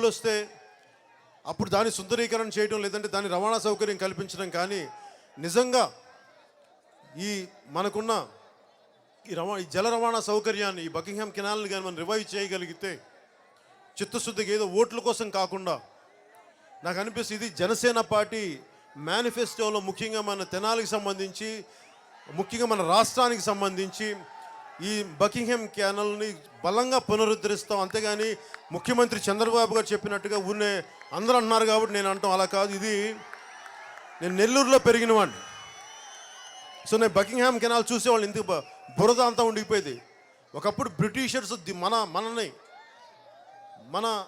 డబ్బులు వస్తే అప్పుడు దాని సుందరీకరణ చేయడం లేదంటే దాని రవాణా సౌకర్యం కల్పించడం కానీ నిజంగా ఈ మనకున్న ఈ రవా ఈ జల రవాణా సౌకర్యాన్ని ఈ బకింగ్హామ్ కెనాల్ని కానీ మనం రివైవ్ చేయగలిగితే చిత్తశుద్ధికి ఏదో ఓట్ల కోసం కాకుండా నాకు అనిపిస్తుంది ఇది జనసేన పార్టీ మేనిఫెస్టోలో ముఖ్యంగా మన తెనాలికి సంబంధించి ముఖ్యంగా మన రాష్ట్రానికి సంబంధించి ఈ బకింగ్హామ్ క్యానల్ని బలంగా పునరుద్ధరిస్తాం. అంతేగాని ముఖ్యమంత్రి చంద్రబాబు గారు చెప్పినట్టుగా ఊనే అందరూ అన్నారు కాబట్టి నేను అంటాం. అలా కాదు. ఇది నేను నెల్లూరులో పెరిగిన వాడిని. సో నేను బకింగ్హామ్ కెనాల్ చూసేవాళ్ళు ఇందుకు బురద అంతా ఉండిపోయేది. ఒకప్పుడు బ్రిటిషర్స్ మన మనని మన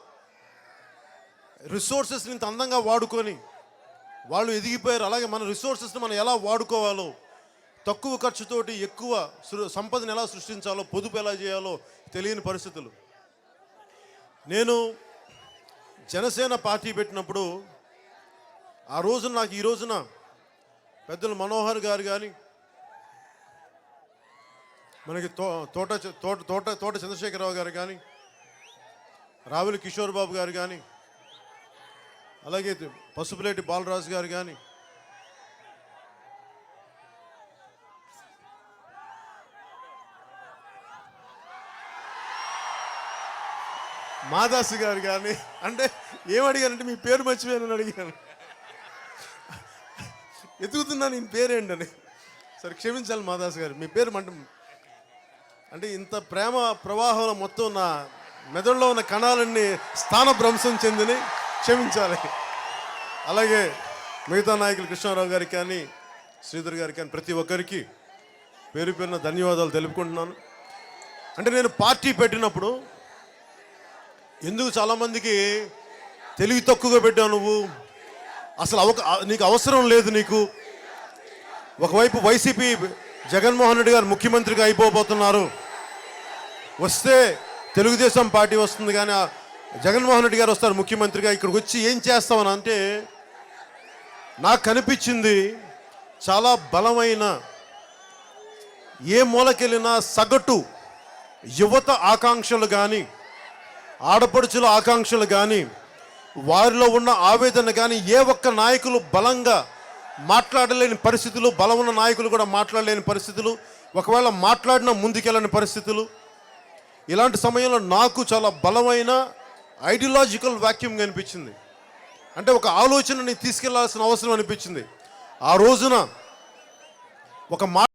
రిసోర్సెస్ని ఇంత అందంగా వాడుకొని వాళ్ళు ఎదిగిపోయారు. అలాగే మన రిసోర్సెస్ని మనం ఎలా వాడుకోవాలో తక్కువ ఖర్చుతోటి ఎక్కువ సంపదను ఎలా సృష్టించాలో పొదుపు ఎలా చేయాలో తెలియని పరిస్థితులు. నేను జనసేన పార్టీ పెట్టినప్పుడు ఆ రోజున నాకు ఈ రోజున పెద్దలు మనోహర్ గారు కానీ మనకి తో తోట తోట తోట తోట చంద్రశేఖరరావు గారు కానీ రావుల కిషోర్ బాబు గారు కానీ అలాగే పసుపులేటి బాలరాజు గారు కానీ మాదాసు గారు కానీ అంటే ఏమడిగానంటే మీ పేరు మర్చిపోయానని అడిగాను ఎదుగుతున్నాను నేను పేరేంటని. సరే క్షమించాలి మాదాస్ గారు. మీ పేరు మంట అంటే ఇంత ప్రేమ ప్రవాహంలో మొత్తం నా మెదడులో ఉన్న కణాలన్నీ స్థానభ్రంశం చెందిని క్షమించాలి. అలాగే మిగతా నాయకులు కృష్ణారావు గారికి కానీ శ్రీధర్ గారికి కానీ ప్రతి ఒక్కరికి పేరు పేరున ధన్యవాదాలు తెలుపుకుంటున్నాను. అంటే నేను పార్టీ పెట్టినప్పుడు ఎందుకు చాలామందికి తెలివి తక్కువగా పెట్టావు నువ్వు? అసలు అవక నీకు అవసరం లేదు నీకు. ఒకవైపు వైసీపీ జగన్మోహన్ రెడ్డి గారు ముఖ్యమంత్రిగా అయిపోబోతున్నారు. వస్తే తెలుగుదేశం పార్టీ వస్తుంది కానీ జగన్మోహన్ రెడ్డి గారు వస్తారు ముఖ్యమంత్రిగా ఇక్కడికి వచ్చి ఏం చేస్తామని అంటే నాకు కనిపించింది చాలా బలమైన ఏ మూలకెళ్ళినా సగటు యువత ఆకాంక్షలు కానీ ఆడపడుచుల ఆకాంక్షలు కానీ వారిలో ఉన్న ఆవేదన కానీ ఏ ఒక్క నాయకులు బలంగా మాట్లాడలేని పరిస్థితులు బలం ఉన్న నాయకులు కూడా మాట్లాడలేని పరిస్థితులు ఒకవేళ మాట్లాడిన ముందుకెళ్ళని పరిస్థితులు. ఇలాంటి సమయంలో నాకు చాలా బలమైన ఐడియాలజికల్ వాక్యూమ్ కనిపించింది. అంటే ఒక ఆలోచనని తీసుకెళ్ళాల్సిన అవసరం అనిపించింది. ఆ రోజున ఒక మా